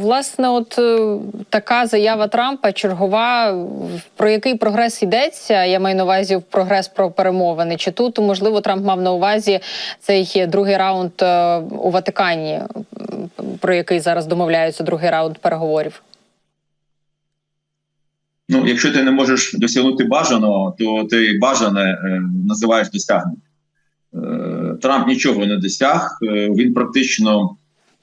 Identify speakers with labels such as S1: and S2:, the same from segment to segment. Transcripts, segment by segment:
S1: Власне, от е, така заява Трампа чергова. Про який прогрес йдеться? Я маю на увазі прогрес про перемовини. Чи тут можливо Трамп мав на увазі цей другий раунд е, у Ватикані, про який зараз домовляються другий раунд переговорів?
S2: Ну, якщо ти не можеш досягнути бажаного, то ти бажане е, називаєш досягненням. Е, Трамп нічого не досяг. Він практично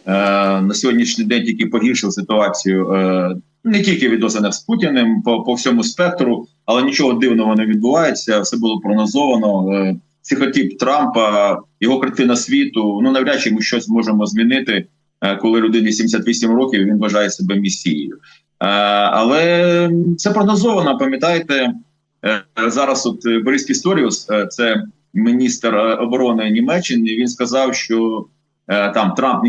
S2: на сьогоднішній день тільки погіршив ситуацію е, не тільки в відносинах з Путіним, по, по всьому спектру, але нічого дивного не відбувається. Все було прогнозовано. Е, психотип Трампа, його картина світу. Ну навряд чи ми щось можемо змінити, е, коли людині 78 років він вважає себе місією. Е, Але це прогнозовано. Пам'ятаєте, е, зараз от е, Борис Пісторіус, е, це міністр е, оборони Німеччини. Він сказав, що е, там Трамп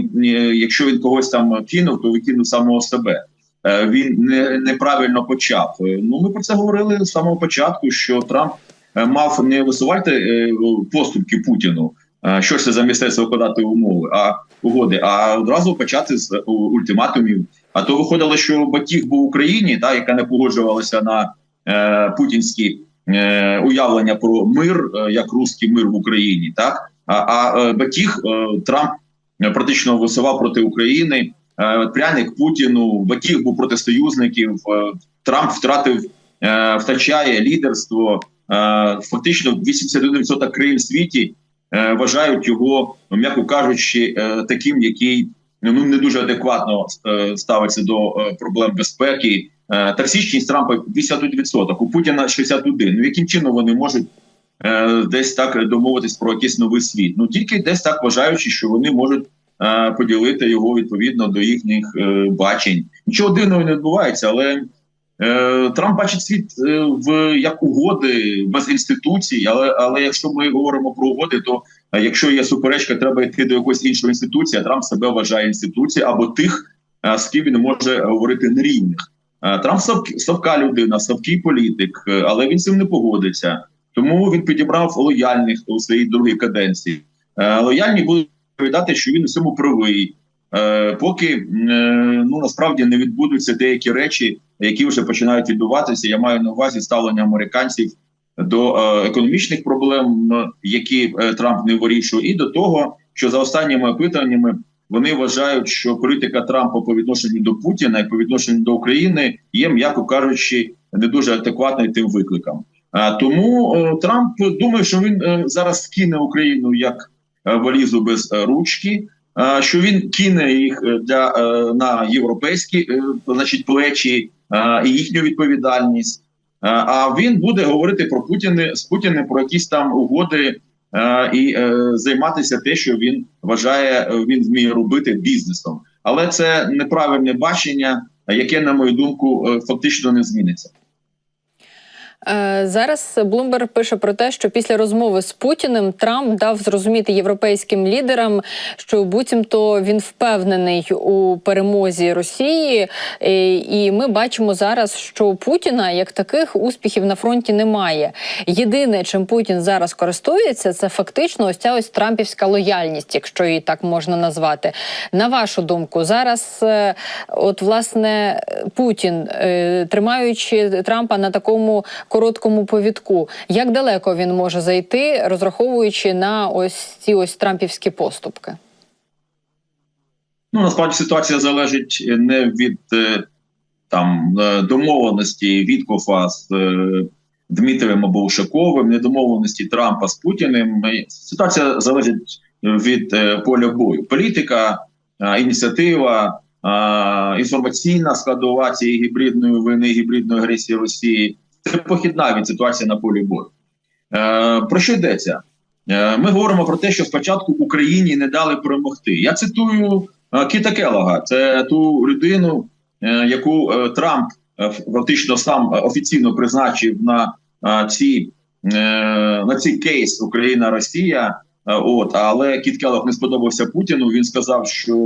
S2: якщо він когось там кинув, то викинув самого себе. Е, Він не, неправильно почав. Е, Ну ми про це говорили з самого початку. Що Трамп е, мав не висувати е, поступки Путіну, е, що ж це за мистецтво виконати умови, а угоди, а одразу почати з е, ультиматумів. А то виходило, що Батіг був в Україні, та яка не погоджувалася на е, путінські е, уявлення про мир, е, як руський мир в Україні. Так а, а е, Батіг е, Трамп е, практично висував проти України. Е, пряник Путіну, Батіг був проти союзників. Е, Трамп втратив, е, втрачає лідерство. Фактично 81% країн в світі вважають його, м'яко кажучи, таким, який ну не дуже адекватно ставиться до проблем безпеки. Токсичність Трампа 51%, у Путіна 61%. Ну яким чином вони можуть е, десь так домовитись про якийсь новий світ? Ну тільки десь так вважаючи, що вони можуть е, поділити його відповідно до їхніх е, бачень. Нічого дивного не відбувається, але е, Трамп бачить світ в як угоди без інституцій. Але але якщо ми говоримо про угоди, то якщо є суперечка, треба йти до якоїсь іншої інституції. а Трамп себе вважає інституцією або тих, з ким він може говорити нерівних. Трамп слабк- слабка людина, слабкий політик, але він цим не погодиться. Тому він підібрав лояльних у своїй другій каденції. Е, Лояльні будуть відповідати, що він у цьому правий. Е, Поки е, ну насправді не відбудуться деякі речі, які вже починають відбуватися. Я маю на увазі ставлення американців до економічних проблем, які Трамп не вирішує, і до того, що за останніми опитаннями вони вважають, що політика Трампа по відношенню до Путіна і по відношенню до України є, м'яко кажучи, не дуже адекватною тим викликам. А тому е, Трамп думає, що він е, зараз кине Україну як е, валізу без е, ручки. е, Що він кине їх е, для е, на європейські, е, значить, плечі е, і їхню відповідальність. Е, А він буде говорити про Путіни з Путіним про якісь там угоди е, і е, займатися те, що він вважає, е, він вміє робити бізнесом. Але це неправильне бачення, яке, на мою думку, е, фактично не зміниться.
S1: Е, Зараз Блумберг пише про те, що після розмови з Путіним Трамп дав зрозуміти європейським лідерам, що буцімто він впевнений у перемозі Росії, Е, і ми бачимо зараз, що Путіна як таких успіхів на фронті немає. Єдине, чим Путін зараз користується, це фактично ось ця ось трампівська лояльність, якщо її так можна назвати. На вашу думку, зараз, е, от власне, Путін, тримаючи Трампа на такому короткому повідку, як далеко він може зайти, розраховуючи на ось ці ось трампівські поступки?
S2: Ну насправді ситуація залежить не від е, там е, домовленості Віткофа з е, Дмитрієм або Ушаковим, не домовленості Трампа з Путіним. Ситуація залежить від поля бою. Політика, ініціатива, інформаційна складова цієї гібридної війни, гібридної агресії Росії це похідна від ситуації на полі бою. Е, Про що йдеться? Е, Ми говоримо про те, що спочатку Україні не дали перемогти. Я цитую е, Кіта Келога, це ту людину, е, яку е, Трамп фактично сам офіційно призначив на ці на цей кейс Україна-Росія. Е, От, але Кіт Келог не сподобався Путіну. Він сказав, що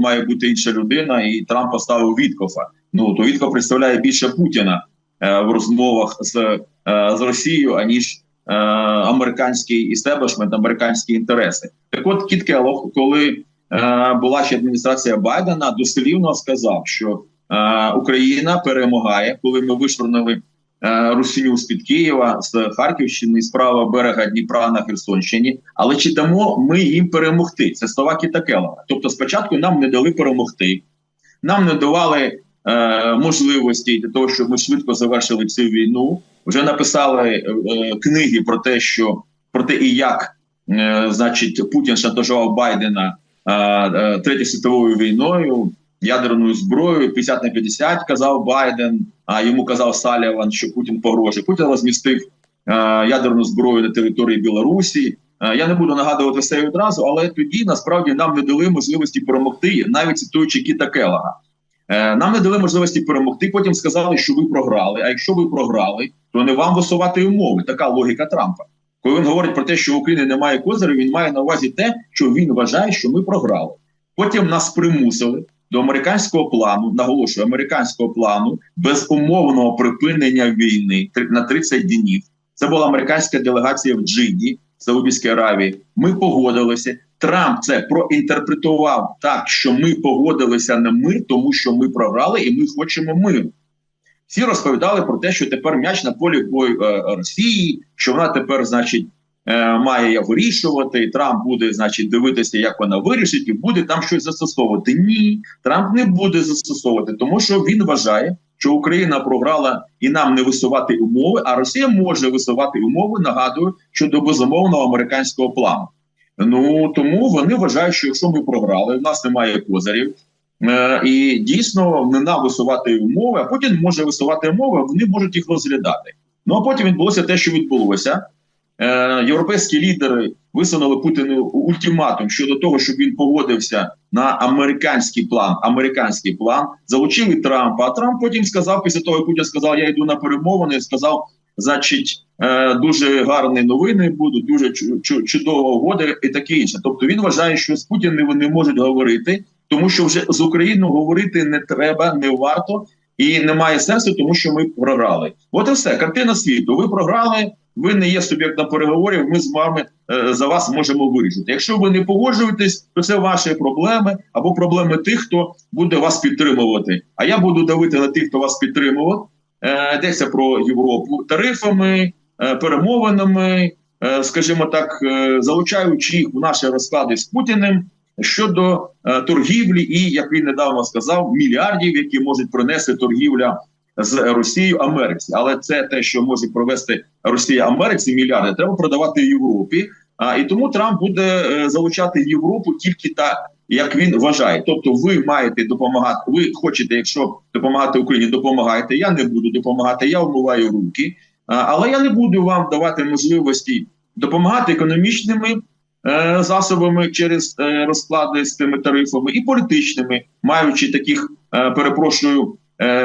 S2: має бути інша людина, і Трамп поставив Віткофа. Ну то Вітков представляє більше Путіна в розмовах з, е, з Росією, аніж е, американський істеблішмент, американські інтереси. Так от Кіт Келлог, коли е, була ще адміністрація Байдена, дослівно сказав, що е, Україна перемагає, коли ми вишвернули е, Русиню з під Києва, з Харківщини, з правого берега Дніпра на Херсонщині. Але чи дамо ми їм перемогти? Це слова Кіта Келлера. Тобто, спочатку нам не дали перемогти, нам не давали е, можливості для того, щоб ми швидко завершили цю війну. Вже написали е, е, книги про те, що про те, і як е, значить Путін шантажував Байдена е, третьою світовою війною, ядерною зброєю 50 на 50, казав Байден. А йому казав Саліван, що Путін погрожує. Путін розмістив е, ядерну зброю на території Білорусі. Е, Я не буду нагадувати все одразу, але тоді насправді нам не дали можливості перемогти, навіть цитуючи Кіта Келлага. Е, Нам не дали можливості перемогти. Потім сказали, що ви програли. А якщо ви програли, то не вам висувати умови. Така логіка Трампа. Коли він говорить про те, що в Україні немає козирів, він має на увазі те, що він вважає, що ми програли. Потім нас примусили до американського плану, наголошую, американського плану безумовного припинення війни на 30 днів. Це була американська делегація в Джиді, Саудівській Аравії. Ми погодилися. Трамп це проінтерпретував так, що ми погодилися на мир, тому що ми програли, і ми хочемо миру. Всі розповідали про те, що тепер м'яч на полі бою е, Росії, що вона тепер, значить, е, має вирішувати. і Трамп буде, значить, дивитися, як вона вирішить, і буде там щось застосовувати. Ні, Трамп не буде застосовувати, тому що він вважає, що Україна програла і нам не висувати умови, а Росія може висувати умови. Нагадую, щодо безумовного американського плану. Ну тому вони вважають, що якщо ми програли, в нас немає козирів. Е, і дійсно нам висувати умови, а потім може висувати умови, вони можуть їх розглядати. Ну а потім відбулося те, що відбулося. Е, європейські лідери висунули Путіну ультиматум щодо того, щоб він погодився на американський план. Американський план залучили Трампа. А Трамп потім сказав, після того як Путін сказав, я йду на перемовини. Сказав, значить, е, дуже гарні новини будуть, дуже чу- чу- чудова угода і таке інше. Тобто він вважає, що з Путіним вони можуть говорити, тому що вже з Україною говорити не треба, не варто і немає сенсу, тому що ми програли. От і все, картина світу. Ви програли. Ви не є суб'єктом переговорів. Ми з вами е, за вас можемо вирішити. Якщо ви не погоджуєтесь, то це ваші проблеми або проблеми тих, хто буде вас підтримувати. А я буду давити на тих, хто вас підтримував. Е, йдеться про Європу тарифами, е, перемовинами, е, скажімо так, залучаючи їх в наші розклади з Путіним щодо торгівлі, і як він недавно сказав, мільярдів, які можуть принести торгівля з Росією Америці. Але це те, що може провести Росія Америці, мільярди треба продавати Європі. А і тому Трамп буде залучати Європу тільки так, як він вважає. Тобто, ви маєте допомагати. Ви хочете, якщо допомагати Україні, допомагайте. Я не буду допомагати. Я вмиваю руки, але я не буду вам давати можливості допомагати економічними е, засобами через е, розклади з тими тарифами і політичними, маючи таких, е, перепрошую.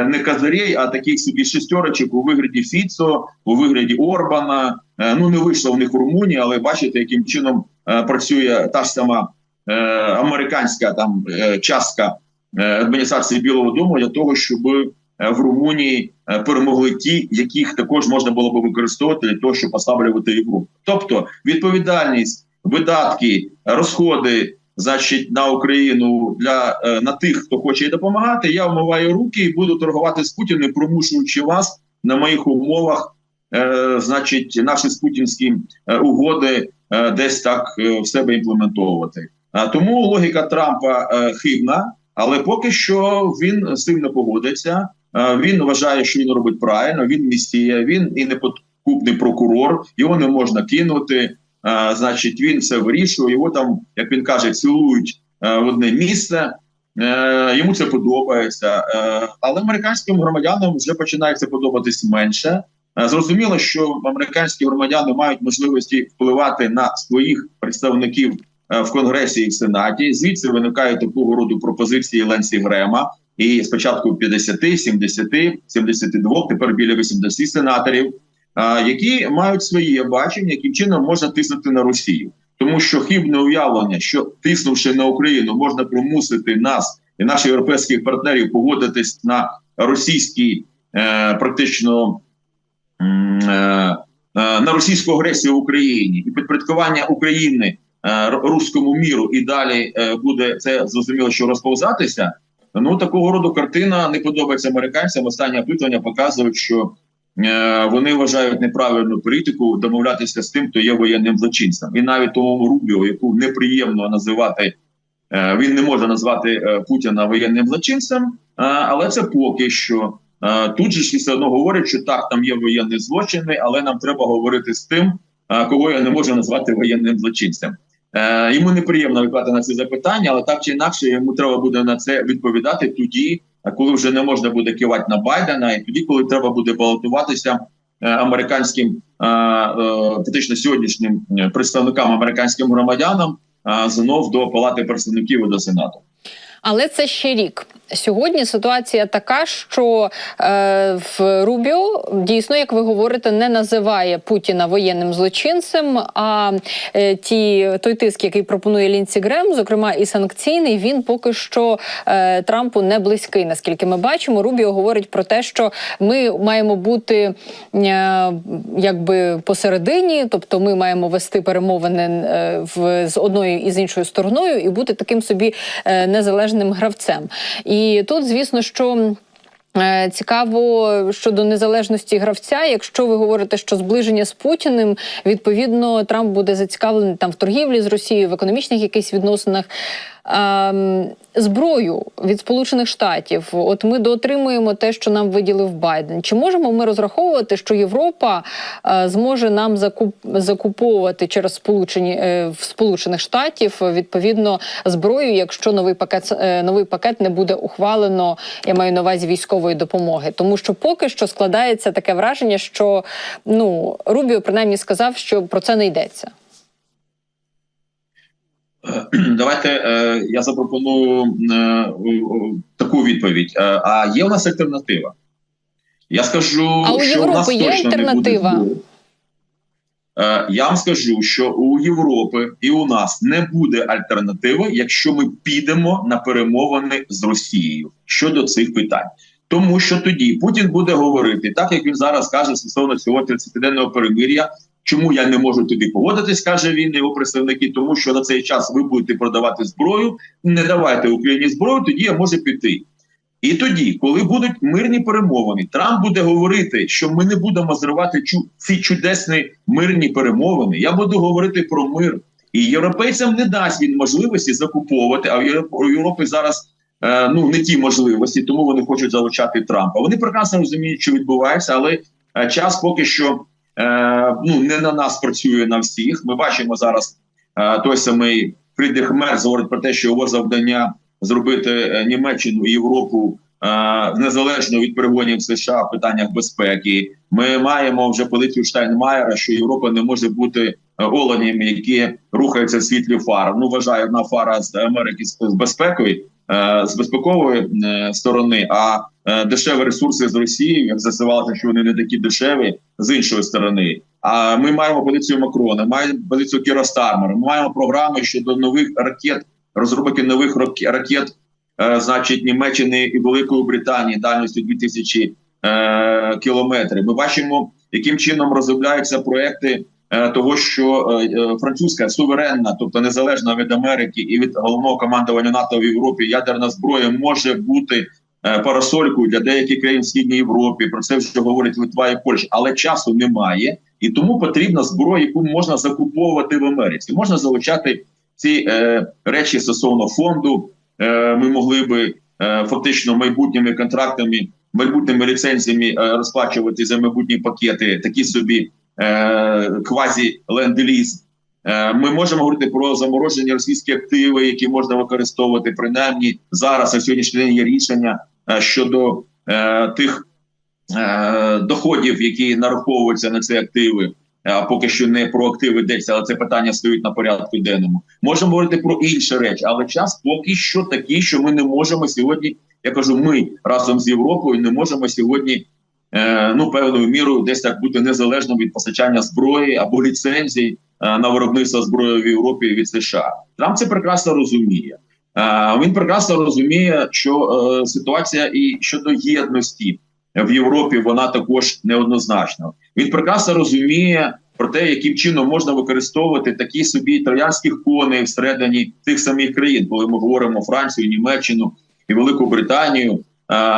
S2: Не казарей, а таких собі шестерочок у вигляді Фіцо, у вигляді Орбана. Ну не вийшло в них в Румунії, але бачите, яким чином працює та ж сама американська там е, частка е, адміністрації Білого Дому для того, щоб е, в Румунії е, перемогли ті, яких також можна було би використовувати для того, щоб послаблювати Європу. Тобто відповідальність, видатки, розходи. Значить, на Україну для е, на тих, хто хоче допомагати, я вмиваю руки і буду торгувати з Путіним, примушуючи вас на моїх умовах, е, значить, наші спутінські е, угоди е, десь так е, в себе імплементовувати. А тому логіка Трампа е, хибна, але поки що він з цим не погодиться. Е, він вважає, що він робить правильно. Він місія, він і неподкупний прокурор. Його не можна кинути. Е, значить, він все вирішує. Його там, як він каже, цілують е, в одне місце. Е, йому це подобається, е, але американським громадянам вже починає це подобатись менше. Е, Зрозуміло, що американські громадяни мають можливості впливати на своїх представників е, в Конгресі і в Сенаті. Звідси виникають такого роду пропозиції Ленсі Грема. І спочатку 50, 70, 72, тепер біля 80 сенаторів, які мають своє бачення, яким чином можна тиснути на Росію, тому що хибне уявлення, що тиснувши на Україну, можна примусити нас і наших європейських партнерів погодитись на російські е, практично е, е, на російську агресію в Україні і підпорядкування України е, руському міру і далі е, буде це зрозуміло, що розповзатися. Ну такого роду картина не подобається американцям. Останні опитування показують, що е, вони вважають неправильну політику домовлятися з тим, хто є воєнним злочинцем, і навіть тому Рубіо, яку неприємно називати. Е, Він не може назвати е, Путіна воєнним злочинцем, е, але це поки що. Е, Тут же ж все одно говорять, що так, там є воєнні злочини, але нам треба говорити з тим, е, кого я не можу назвати воєнним злочинцем. Е, Йому неприємно відповідати на ці запитання, але так чи інакше йому треба буде на це відповідати тоді, коли вже не можна буде кивати на Байдена, і тоді, коли треба буде балотуватися е, американським е, фактично сьогоднішнім представникам американським громадянам знов до Палати представників і до Сенату.
S1: Але це ще рік. Сьогодні ситуація така, що е, в Рубіо дійсно, як ви говорите, не називає Путіна воєнним злочинцем. А е, ті той тиск, який пропонує Лінсі Грем, зокрема і санкційний, він поки що е, Трампу не близький. Наскільки ми бачимо, Рубіо говорить про те, що ми маємо бути е, якби посередині, тобто ми маємо вести перемовини е, в з одною і з іншою стороною і бути таким собі е, незалежним гравцем. І тут, звісно, що. Е, Цікаво щодо незалежності гравця. Якщо ви говорите, що зближення з Путіним, відповідно, Трамп буде зацікавлений там в торгівлі з Росією, в економічних якихось відносинах. Ем, зброю від Сполучених Штатів, от ми доотримуємо те, що нам виділив Байден. Чи можемо ми розраховувати, що Європа е, зможе нам закуп, закуповувати через сполучені е, в Сполучених Штатів відповідно зброю, якщо новий пакет е, новий пакет не буде ухвалено, я маю на увазі військової допомоги, тому що поки що складається таке враження, що ну Рубіо принаймні сказав, що про це не йдеться.
S2: Давайте е, я запропоную е, таку відповідь. Е, а є у нас альтернатива? Я скажу,
S1: А у
S2: що у нас
S1: є
S2: точно не буде
S1: альтернатива?
S2: Я вам скажу, що у Європи і у нас не буде альтернативи, якщо ми підемо на перемовини з Росією щодо цих питань. Тому що тоді Путін буде говорити, так як він зараз каже стосовно цього 30-денного перемир'я, Чому я не можу туди погодитись, каже він, його представники, тому що на цей час ви будете продавати зброю, не давайте Україні зброю, тоді я можу піти. І тоді, коли будуть мирні перемовини, Трамп буде говорити, що ми не будемо зривати ці чудесні мирні перемовини. Я буду говорити про мир. І європейцям не дасть він можливості закуповувати. А в Європ- у зараз е, ну не ті можливості, тому вони хочуть залучати Трампа. Вони прекрасно розуміють, що відбувається, але е, час поки що ну не на нас працює на всіх. Ми бачимо зараз е, той самий Фрідріх Мерц говорить про те, що його завдання зробити е, Німеччину і Європу е, незалежно від перегонів США в питаннях безпеки. Ми маємо вже позицію Штайнмаєра, що Європа не може бути е, оленем, які рухаються в світлі фар. Ну вважаю, одна фара з Америки з безпекою. е, З безпекової е, сторони, а е, дешеві ресурси з Росії, як засувалося, що вони не такі дешеві з іншої сторони. А ми маємо позицію Макрона, маємо позицію Кіра Стармера, ми маємо програми щодо нових ракет, розробки нових рак- ракет, е, значить, Німеччини і Великої Британії дальністю 2000 е, кілометрів. Ми бачимо, яким чином розробляються проекти е, того, що е, е, французька суверенна, тобто незалежна від Америки і від головного командування НАТО в Європі, ядерна зброя може бути е, парасолькою для деяких країн в східній Європі. Про це вже говорить Литва і Польща, але часу немає, і тому потрібна зброя, яку можна закуповувати в Америці. Можна залучати ці е, речі стосовно фонду. Е, ми могли би е, фактично майбутніми контрактами, майбутніми ліцензіями е, розплачувати за майбутні пакети, такі собі е, квазі ленд-ліз. Е, Ми можемо говорити про заморожені російські активи, які можна використовувати. Принаймні зараз на сьогоднішній день є рішення е, щодо е, тих е, доходів, які нараховуються на ці активи. А поки що не про активи йдеться, але це питання стоїть на порядку денному. Можемо говорити про інші речі, але час поки що такий, що ми не можемо сьогодні. Я кажу, ми разом з Європою не можемо сьогодні е, ну певною мірою десь так бути незалежним від постачання зброї або ліцензій е, на виробництво зброї в Європі від США. Трамп це прекрасно розуміє. Е, він прекрасно розуміє, що е, ситуація і щодо єдності в Європі вона також неоднозначна. Він прекрасно розуміє, про те, яким чином можна використовувати такі собі італіянських коней всередині тих самих країн, коли ми говоримо Францію, Німеччину і Велику Британію.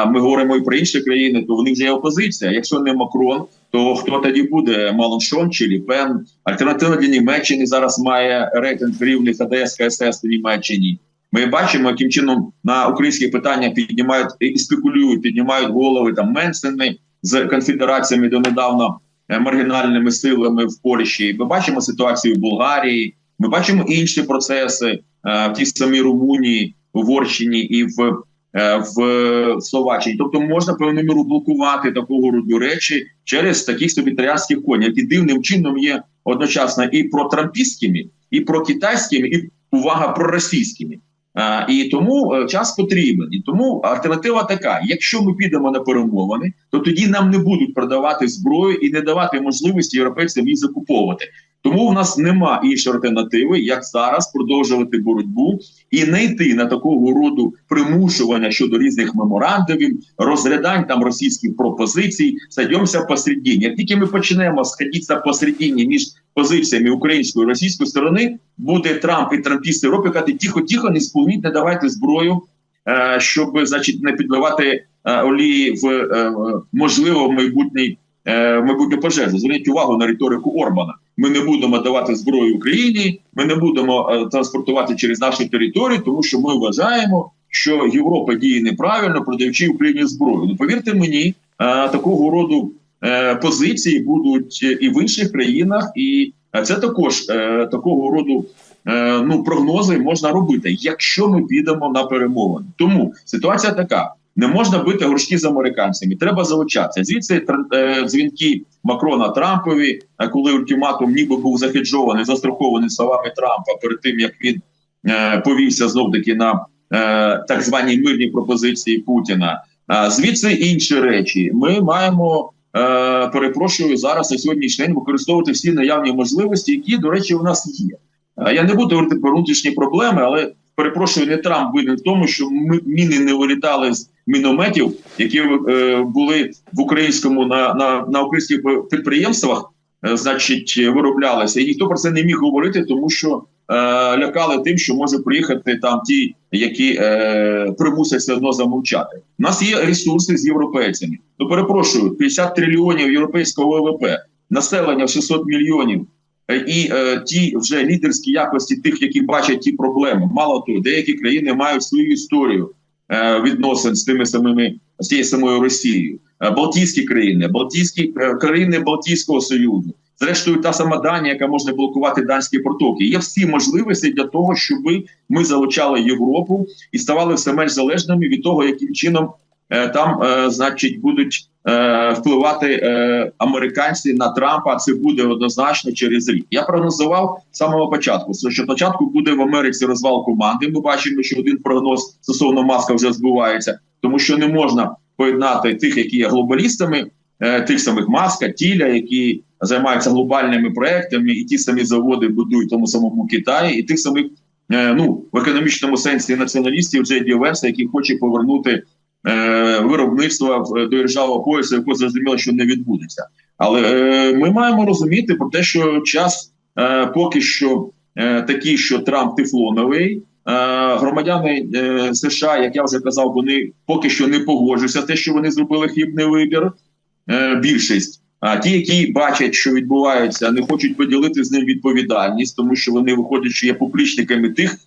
S2: Ми говоримо і про інші країни, то в них вже є опозиція. Якщо не Макрон, то хто тоді буде Малоншон чи Ліпен? Альтернатива для Німеччини зараз має рейтинг рівних АДС КСС у Німеччині. Ми бачимо, яким чином на українські питання піднімають і спекулюють, піднімають голови там Менсени з конфедераціями донедавна е, маргінальними силами в Польщі. Ми бачимо ситуацію в Болгарії. Ми бачимо інші процеси е, в тій самій Румунії, в Угорщині і в, е, в Словаччині. Тобто можна певною міру блокувати такого роду речі через таких собі італіянських коней, які дивним чином є одночасно і протрампістськими, і прокитайськими, і увага проросійськими. А, і тому е, час потрібен. І тому альтернатива така: якщо ми підемо на перемовини, то тоді нам не будуть продавати зброю і не давати можливості європейцям її закуповувати. Тому в нас нема іншої альтернативи, як зараз продовжувати боротьбу і не йти на такого роду примушування щодо різних меморандумів, розглядань там російських пропозицій. Садимося посередині. Як тільки ми почнемо сходитися посередині між позиціями української і російської сторони, буде Трамп і трампісти Європи казати тихо, тихо, не сповніть, не давайте зброю, е, щоб значить не підливати е, олії в е, можливо майбутній майбутню пожежу. Зверніть увагу на риторику Орбана. Ми не будемо давати зброю Україні, ми не будемо е, транспортувати через нашу територію, тому що ми вважаємо, що Європа діє неправильно, продаючи Україні зброю. Ну повірте мені, е, такого роду е, позиції будуть і в інших країнах, і це також такого роду. Ну, прогнози можна робити, якщо ми підемо на перемовини. Тому ситуація така: не можна бити горшки з американцями. Треба залучатися. Звідси е, дзвінки Макрона Трампові, е, коли ультиматум ніби був захеджований, застрахований словами Трампа перед тим як він е, повівся знов таки на так звані мирні пропозиції Путіна. Звідси інші речі. Ми маємо. Перепрошую зараз на сьогоднішній день використовувати всі наявні можливості, які, до речі, у нас є. Я не буду говорити про внутрішні проблеми, але перепрошую, не Трамп винен в тому, що ми- міни не вилітали з мінометів, які е, були в українському на, на, на українських підприємствах, е, значить, вироблялися, і ніхто про це не міг говорити, тому що е, лякали тим, що може приїхати там ті, які е, примусять все одно замовчати. У нас є ресурси з європейцями. Ну перепрошую, 50 трильйонів європейського ВВП, населення в 600 мільйонів. Е, І е, ті вже лідерські якості тих, які бачать ті проблеми. Мало того, деякі країни мають свою історію відносин з тими самими з тією самою Росією. Е, Балтійські країни, Балтійські е, країни Балтійського Союзу. Зрештою, та сама Данія, яка може блокувати данські протоки. Є всі можливості для того, щоб ми залучали Європу і ставали все менш залежними від того, яким чином е, там, е, значить, будуть е, впливати е, американці на Трампа. Це буде однозначно через рік. Я прогнозував з самого початку, що спочатку буде в Америці розвал команди. Ми бачимо, що один прогноз стосовно маска вже збувається, тому що не можна поєднати тих, які є глобалістами, е, тих самих маска, тіля, які займаються глобальними проектами, і ті самі заводи будують тому самому Китаї, і тих самих е, ну в економічному сенсі націоналістів Джей Ді Венса, який хоче повернути е, виробництво в- до державного поясу, якого зрозуміло, що не відбудеться. Але е, ми маємо розуміти про те, що час е, поки що такий, що Трамп тефлоновий. Е, Громадяни США, як я вже казав, вони поки що не погоджуються те, що вони зробили хибний вибір. Більшість. А ті, які бачать, що відбувається, не хочуть поділити з ним відповідальність, тому що вони виходять, що є поплічниками тих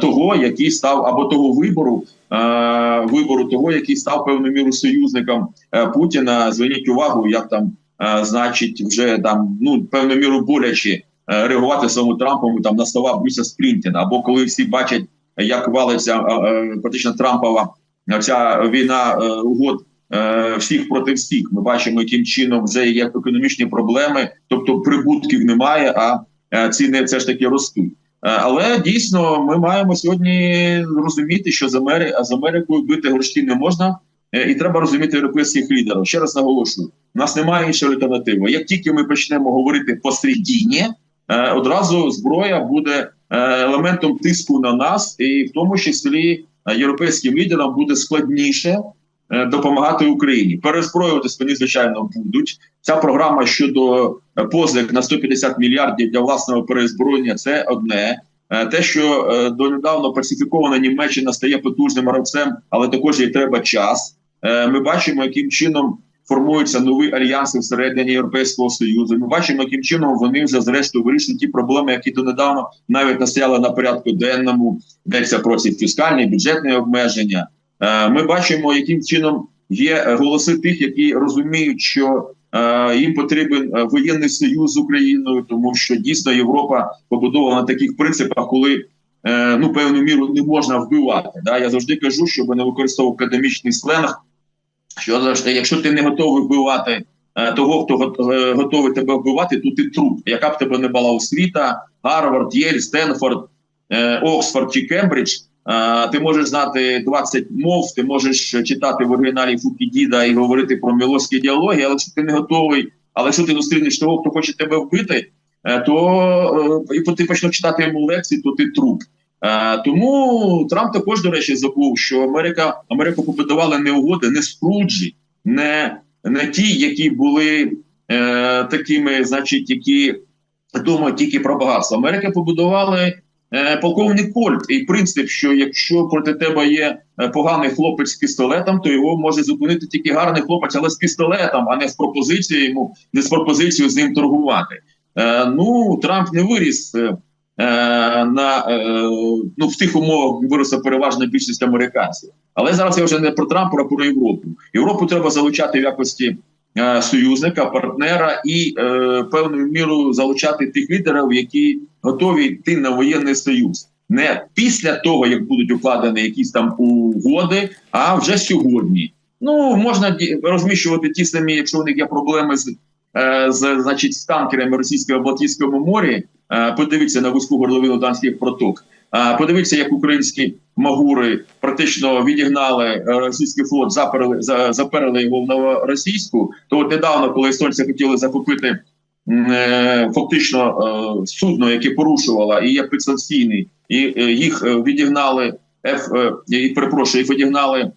S2: того, який став або того вибору, е, вибору того, який став певною мірою союзником е, Путіна. Зверніть увагу, як там, е, значить, вже там ну певною мірою боляче е, реагувати самому Трампом там на слова Брюса Сплінтіна, або коли всі бачать, як валиться е, е, практично Трампова е, ця війна е, угод е, всіх проти всіх. Ми бачимо, яким чином вже є економічні проблеми, тобто прибутків немає, а е, ціни все ж таки ростуть. Е, Але дійсно ми маємо сьогодні розуміти, що з Амери... з Америкою бити горшки не можна, е, і треба розуміти європейських лідерів. Ще раз наголошую: у нас немає іншої альтернативи. Як тільки ми почнемо говорити посередині, е, одразу зброя буде елементом тиску на нас, і в тому числі європейським лідерам буде складніше допомагати Україні. Перезброюватись вони звичайно будуть. Ця програма щодо е, позик на 150 мільярдів для власного перезброєння це одне. Е, Те, що е, донедавно пацифікована Німеччина стає потужним гравцем, але також їй треба час. Е, Ми бачимо, яким чином формуються нові альянси всередині Європейського союзу. Ми бачимо, яким чином вони вже зрештою вирішують ті проблеми, які донедавна навіть не стояли на порядку денному. Йдеться про ці фіскальні бюджетні обмеження. Е, Ми бачимо, яким чином є голоси тих, які розуміють, що е, їм потрібен е, воєнний союз з Україною, тому що дійсно Європа побудована на таких принципах, коли ну певну міру не можна вбивати. Да? Я завжди кажу, щоб не використовував академічний сленг. Що завжди, якщо ти не готовий вбивати того, хто го- готовий тебе вбивати, то ти труп. Яка б тебе не була освіта, Гарвард, Єль, Стенфорд, Оксфорд чи Кембридж. Ти можеш знати 20 мов, ти можеш читати в оригіналі Фукідіда і говорити про мілоські ідеології, але якщо ти не готовий, але якщо ти зустрінеш того, хто хоче тебе вбити, е, то е, і ти почнеш читати йому лекції, то ти труп. Е, Тому Трамп також, до речі, забув, що Америка Америку побудували не угоди, не спруджі, не, не ті, які були е, такими, значить, які думають тільки про багатство. Америка побудували полковник Кольт і принцип, що якщо проти тебе є е, поганий хлопець з пістолетом, то його може зупинити тільки гарний хлопець, але з пістолетом, а не з пропозицією йому, не з пропозицією з ним торгувати. Е, ну Трамп не виріс. е, е, На е, ну в тих умовах виросла переважна більшість американців, але зараз я вже не про Трампа, а про Європу. Європу треба залучати в якості е, союзника, партнера і е, певною мірою залучати тих лідерів, які готові йти на воєнний союз. Не після того, як будуть укладені якісь там угоди, а вже сьогодні. Ну можна розміщувати ті самі, якщо у них є проблеми з, е, з значить з танкерами російського Балтійському морі. Е, подивіться на вузьку горловину данських проток. Подивіться, як українські магури практично відігнали е, російський флот, заперли за, заперли його в новоросійську. То от недавно, коли естонці хотіли захопити е, фактично е, судно, яке порушувало і є підсанкційний, і їх відігнали е, і перепрошую, їх відігнали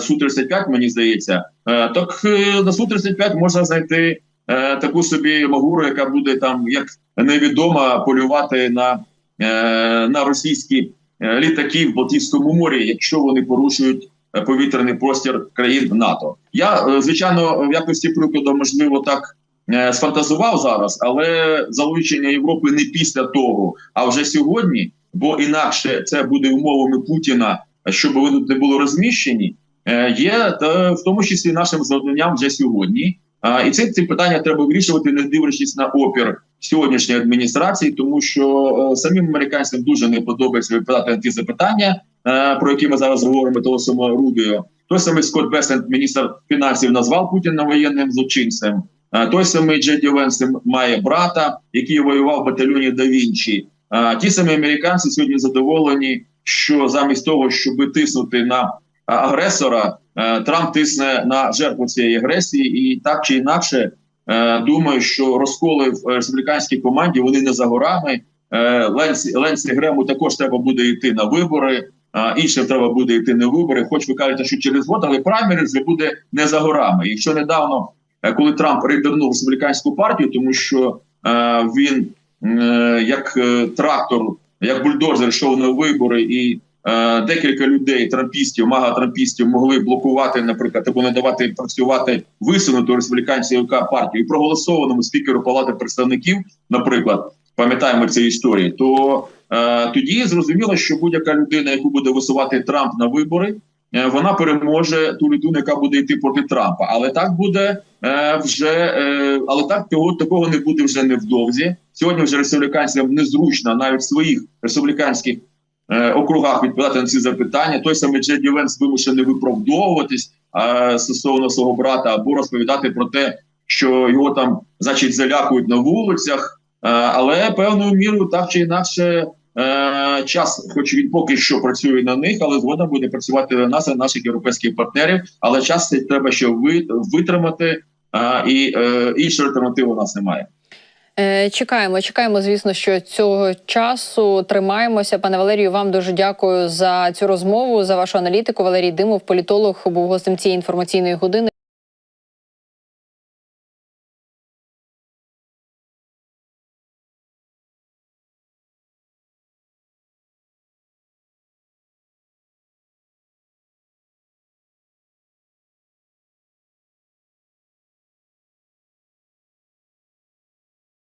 S2: су 35 мені здається. Так на су 35 можна знайти таку собі магуру, яка буде там як невідома полювати на, на російські е, літаки в Балтійському морі, якщо вони порушують е, повітряний простір країн НАТО. Я е, звичайно в якості прикладу, можливо, так е, сфантазував зараз, але залучення Європи не після того, а вже сьогодні, бо інакше це буде умовами Путіна, щоб вони не були розміщені. е, Є та в тому числі нашим завданням вже сьогодні. А, І ці, ці питання треба вирішувати, не дивлячись на опір сьогоднішньої адміністрації, тому що е, самим американцям дуже не подобається відповідати на ті запитання, е, про які ми зараз говоримо того самого Рубіо. Той самий Скотт Бесент, міністр фінансів, назвав Путіна воєнним злочинцем. Е, Той самий Джеді Венс має брата, який воював в батальйоні Да Вінчі. Ті самі американці сьогодні задоволені, що замість того, щоб тиснути на агресора, Трамп тисне на жертву цієї агресії, і так чи інакше думаю, що розколи в е, республіканській команді вони не за горами. Е, Ленсі Ленсі Грему також треба буде йти на вибори. А іншим треба буде йти на вибори. Хоч ви кажете, що через год, але праймеріз буде не за горами. Якщо недавно, е, коли Трамп рейдернув республіканську партію, тому що е, він е, як е, трактор, як бульдозер йшов на вибори і Е, декілька людей, трампістів, мага-трампістів могли блокувати, наприклад, або не давати працювати висунуту республіканську партію і проголосованому спікеру Палати представників, наприклад, пам'ятаємо ці історії, то е, тоді зрозуміло, що будь-яка людина, яку буде висувати Трамп на вибори, е, вона переможе ту людину, яка буде йти проти Трампа. Але так буде е, вже, е, але так того такого не буде вже невдовзі. Сьогодні вже республіканцям незручно навіть своїх республіканських е, округах відповідати на ці запитання. Той самий Джеді Венс вимушений виправдовуватись е, стосовно свого брата або розповідати про те, що його там, значить, залякують на вулицях. Е, але певною мірою так чи інакше. Е, час, хоч він поки що працює на них, але згодом буде працювати на нас, на наших європейських партнерів. Але час цей треба ще витримати, е, і е, іншої альтернативи у нас немає.
S1: Е, Чекаємо, чекаємо, звісно, що цього часу тримаємося. Пане Валерію, вам дуже дякую за цю розмову, за вашу аналітику. Валерій Димов, політолог, був гостем цієї інформаційної години.